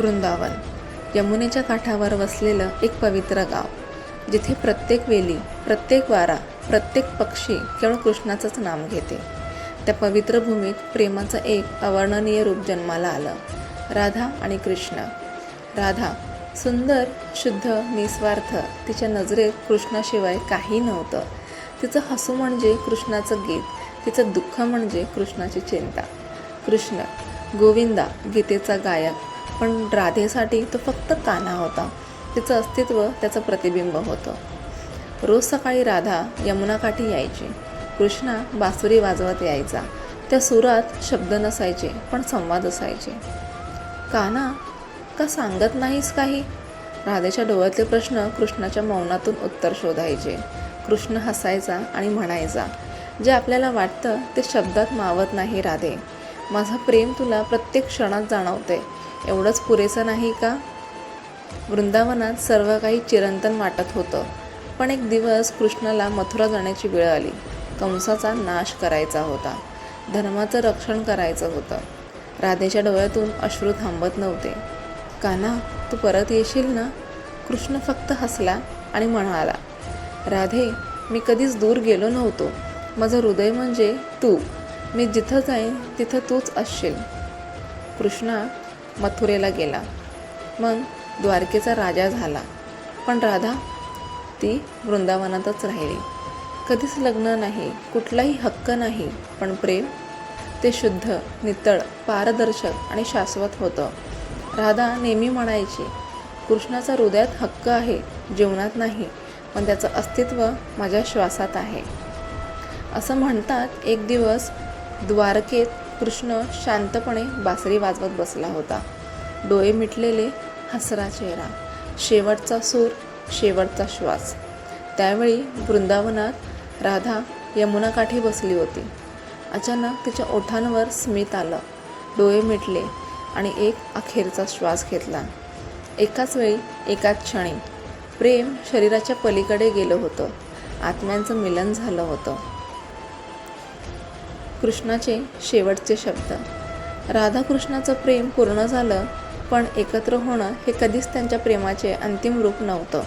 वृंदावन यमुनेच्या काठावर वसलेलं एक पवित्र गाव जिथे प्रत्येक वेली प्रत्येक वारा प्रत्येक पक्षी केवळ कृष्णाचंच नाम घेते. त्या पवित्र भूमीत प्रेमाचं एक अवर्णनीय रूप जन्माला आलं. राधा आणि कृष्ण. राधा सुंदर शुद्ध निस्वार्थ तिच्या नजरेत कृष्णाशिवाय काही नव्हतं. तिचं हसू म्हणजे कृष्णाचं गीत तिचं दुःख म्हणजे कृष्णाची चिंता. कृष्ण गोविंदा गीतेचा गायक पण राधेसाठी तो फक्त कान्हा होता. तिचं अस्तित्व त्याचं प्रतिबिंब होतं. रोज सकाळी राधा यमुनाकाठी यायची. कृष्णा बासुरी वाजवत यायचा. त्या सुरात शब्द नसायचे पण संवाद असायचे. काना का सांगत नाहीस काही? राधेच्या डोळ्यातले प्रश्न कृष्णाच्या मौनातून उत्तर शोधायचे. कृष्ण हसायचा आणि म्हणायचा जे आपल्याला वाटतं ते शब्दात मावत नाही राधे. माझं प्रेम तुला प्रत्येक क्षणात जाणवते. एवढंच पुरेसं नाही का? वृंदावनात सर्व काही चिरंतन वाटत होतं. पण एक दिवस कृष्णाला मथुरा जाण्याची वेळ आली. कंसाचा नाश करायचा होता. धर्माचं रक्षण करायचं होतं. राधेच्या डोळ्यातून अश्रू थांबत नव्हते. काना तू परत येशील ना? कृष्ण फक्त हसला आणि म्हणाला राधे मी कधीच दूर गेलो नव्हतो. माझं हृदय म्हणजे तू. मी जिथं जाईन तिथं तूच असशील. कृष्णा मथुरेला गेला. मग द्वारकेचा राजा झाला. पण राधा ती वृंदावनातच राहिली. कधीच लग्न नाही कुठलाही हक्क नाही पण प्रेम ते शुद्ध नितळ पारदर्शक आणि शाश्वत होतं. राधा नेहमी म्हणायची कृष्णाचा हृदयात हक्क आहे जीवनात नाही पण त्याचं अस्तित्व माझ्या श्वासात आहे. असं म्हणतात एक दिवस द्वारकेत कृष्ण शांतपणे बासरी वाजवत बसला होता. डोळे मिटलेले हसरा चेहरा शेवटचा सूर शेवटचा श्वास. त्यावेळी वृंदावनात राधा यमुनाकाठी बसली होती. अचानक तिच्या ओठांवर स्मित आलं. डोळे मिटले आणि एक अखेरचा श्वास घेतला. एकाच वेळी एकाच क्षणी. प्रेम शरीराच्या पलीकडे गेलं होतं. आत्म्यांचं मिलन झालं होतं. कृष्णाचे शेवटचे शब्द. राधाकृष्णाचं प्रेम पूर्ण झालं पण एकत्र होणं हे कधीच त्यांच्या प्रेमाचे अंतिम रूप नव्हतं.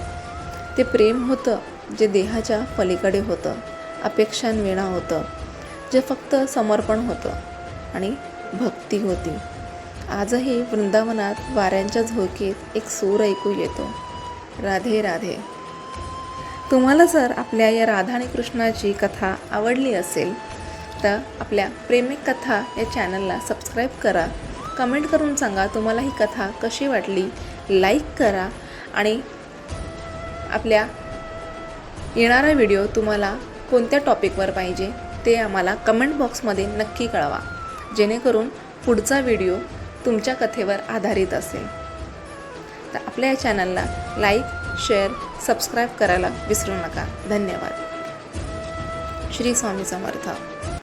ते प्रेम होतं जे देहाच्या पलीकडे होतं अपेक्षांविणा होतं जे फक्त समर्पण होतं आणि भक्ती होती. आजही वृंदावनात वाऱ्यांच्या झोकेत एक सूर ऐकू येतो. राधे राधे. तुम्हाला जर आपल्या या राधा आणि कृष्णाची कथा आवडली असेल तर आपल्या प्रेमिक कथा या चॅनलला सबस्क्राईब करा. कमेंट करून सांगा तुम्हाला ही कथा कशी वाटली? लाईक करा आणि आपल्या येणारा व्हिडिओ तुम्हाला कोणत्या टॉपिकवर पाहिजे ते आम्हाला कमेंट बॉक्समध्ये नक्की कळवा. जेणेकरून पुढचा व्हिडिओ तुमच्या कथेवर आधारित असेल. तर आपल्या या चॅनलला लाईक शेअर सबस्क्राईब करायला विसरू नका. धन्यवाद. श्री स्वामी समर्थ.